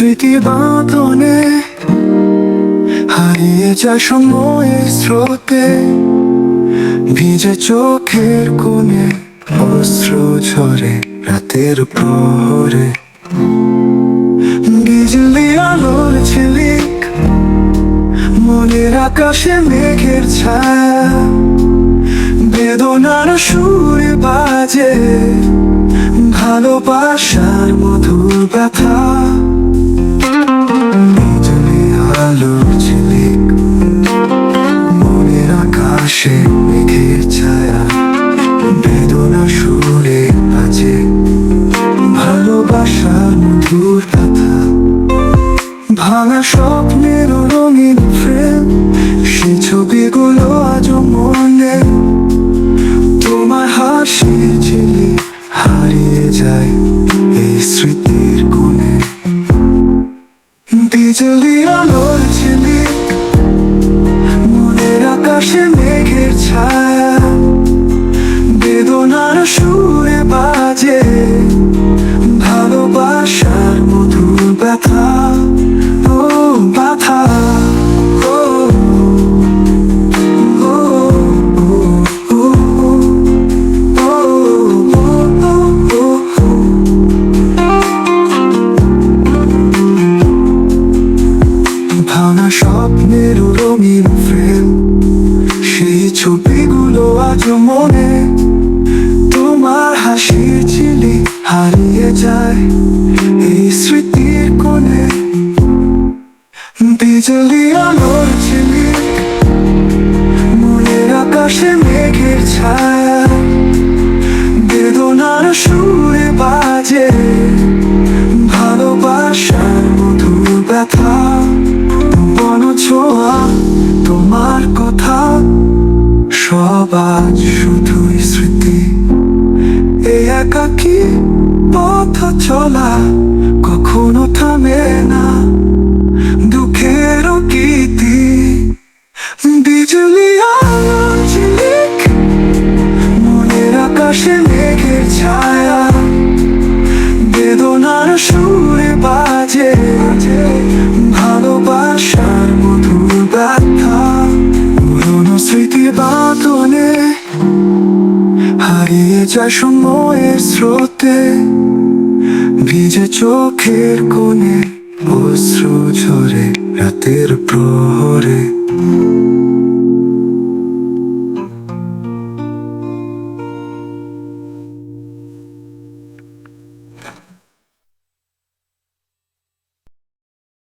স্মৃতি বাঁধনে হারিয়ে যায় সময়ের স্রোতে, ভিজে চোখের কোণে অস্ত্র ঝরে রাতের প্রহরে। বিজলি আলোর ঝিলিক, মনের আকাশে মেঘের ছায়া, বেদনার সুরে বাজে, ভালোবাসার ভাঙা স্বপ্নের রঙিন ফ্রেম সে ছবিগুলো আজও মনে। তোমার হাসি ঝিলি হারিয়ে যায় এই স্মৃতির কোণে। বিজলি আলোর ঝিলি, মনের আকাশে মেঘের ছায়া। রঙিন ফ্রেম। সেই ছবিগুলো আজও মনে। তোমার হাসি ছিলি হারিয়ে যায় এই স্মৃতির কোণে। বিজলি আলোর ছিলি মনের আকাশে মেঘের ছায়া। বেদনার সুরে সব আজ শুধুই স্মৃতি। এ একাকি পথ চলা কখনো থামে না। দুঃখের গীতি বিজুলি আলো ঝিলিক মনের আকাশে মেঘের ছায়া। হারিয়ে যায় সময়ের স্রোতে ভিজে চোখের কোণে অশ্রু ঝরে রাতের প্রহরে।